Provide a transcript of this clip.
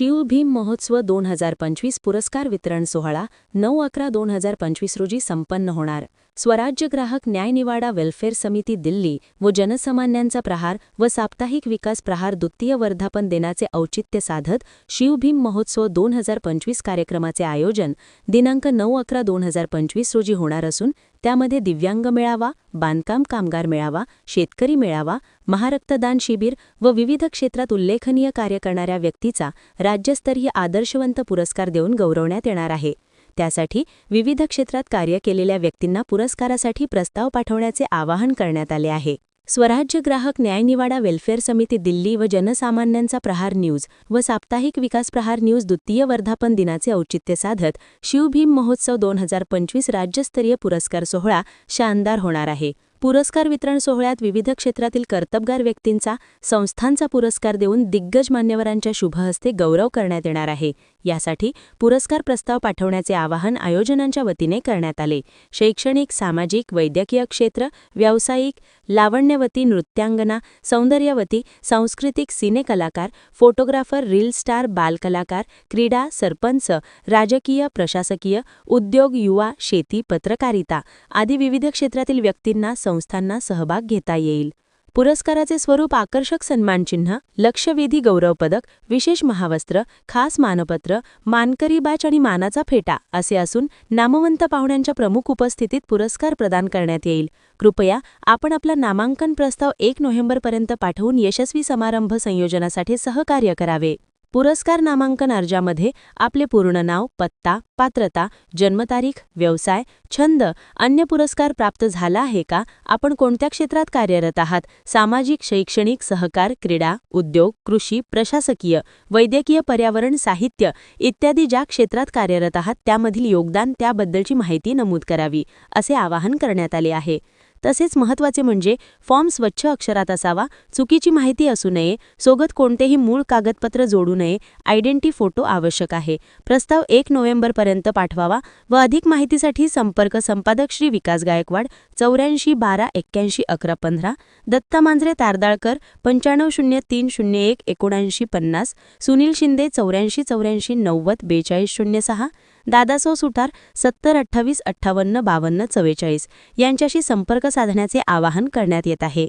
शिव भीम महोत्सव दोन हजार पंचवीस पुरस्कार वितरण सोहळा नऊ अकरा दोन हजार पंचवीस रोजी संपन्न होणार. स्वराज्य ग्राहक न्यायनिवाडा वेल्फेअर समिती दिल्ली व जनसामान्यांचा प्रहार व साप्ताहिक विकास प्रहार द्वितीय वर्धापन दिनाचे औचित्य साधत शिवभीम महोत्सव दोन हजार पंचवीस कार्यक्रमाचे आयोजन दिनांक नऊ अकरा दोन हजार पंचवीस रोजी होणार असून त्यामध्ये दिव्यांग मेळावा बांधकाम कामगार मेळावा शेतकरी मेळावा महारक्तदान शिबिर व विविध क्षेत्रात उल्लेखनीय कार्य करणाऱ्या व्यक्तीचा राज्यस्तरीय आदर्शवंत पुरस्कार देऊन गौरवण्यात येणार आहे. त्यासाठी विविध क्षेत्रात कार्य केलेल्या व्यक्तींना पुरस्कारासाठी प्रस्ताव पाठवण्याचे आवाहन करण्यात आले आहे. स्वराज्य ग्राहक न्यायनिवाडा वेल्फेअर समिती दिल्ली व जनसामान्यांचा प्रहार न्यूज व साप्ताहिक विकास प्रहार न्यूज द्वितीय वर्धापन दिनाचे औचित्य साधत शिवभीम महोत्सव दोन हजार पंचवीस राज्यस्तरीय पुरस्कार सोहळा शानदार होणार आहे. पुरस्कार वितरण सोहळ्यात विविध क्षेत्रातील कर्तबगार व्यक्तींचा संस्थांचा पुरस्कार देऊन दिग्गज मान्यवरांच्या शुभहस्ते गौरव करण्यात येणार आहे. यासाठी पुरस्कार प्रस्ताव पाठवण्याचे आवाहन आयोजनांच्या वतीने करण्यात आले. शैक्षणिक सामाजिक वैद्यकीय क्षेत्र व्यावसायिक लावण्यवती नृत्यांगना सौंदर्यवती सांस्कृतिक सिनेकलाकार फोटोग्राफर रील स्टार बालकलाकार क्रीडा सरपंच राजकीय प्रशासकीय उद्योग युवा शेती पत्रकारिता आदी विविध क्षेत्रातील व्यक्तींना संस्थांना सहभाग घेता येईल. पुरस्काराचे स्वरूप आकर्षक सन्मानचिन्ह लक्षवेधी गौरव पदक विशेष महावस्त्र खास मानपत्र मानकरी बॅच आणि मानाचा फेटा असे असून नामवंत पाहुण्यांच्या प्रमुख उपस्थितीत पुरस्कार प्रदान करण्यात येईल. कृपया आपण आपला नामांकन प्रस्ताव एक नोव्हेंबरपर्यंत पाठवून यशस्वी समारंभ संयोजनासाठी सहकार्य करावे. पुरस्कार नामांकन अर्जामध्ये आपले पूर्ण नाव पत्ता पात्रता जन्मतारीख व्यवसाय छंद अन्य पुरस्कार प्राप्त झाला आहे का? आपण कोणत्या क्षेत्रात कार्यरत आहात? सामाजिक शैक्षणिक सहकार क्रीडा उद्योग कृषी प्रशासकीय वैद्यकीय पर्यावरण साहित्य इत्यादी ज्या क्षेत्रात कार्यरत आहात त्यामधील योगदान त्याबद्दलची माहिती नमूद करावी असे आवाहन करण्यात आले आहे. तसेच महत्त्वाचे म्हणजे फॉर्म स्वच्छ अक्षरात असावा चुकीची माहिती असू नये सोबत कोणतेही मूळ कागदपत्र जोडू नये आयडेंटी फोटो आवश्यक आहे. प्रस्ताव एक नोव्हेंबरपर्यंत पाठवावा व अधिक माहितीसाठी संपर्क संपादक श्री विकास गायकवाड चौऱ्याऐंशी बारा एक्क्याऐंशी अकरा पंधरा दत्ता मांजरे तारदाळकर पंच्याण्णव शून्य तीन शून्य एक एकोणऐंशी पन्नास सुनील शिंदे चौऱ्याऐंशी चौऱ्याऐंशी नव्वद बेचाळीस शून्य सहा दादासो सुटार सत्तर अठ्ठावीस अठ्ठावन्न बावन्न चव्वेचाळीस यांच्याशी संपर्क साधण्याचे आवाहन करण्यात येत आहे.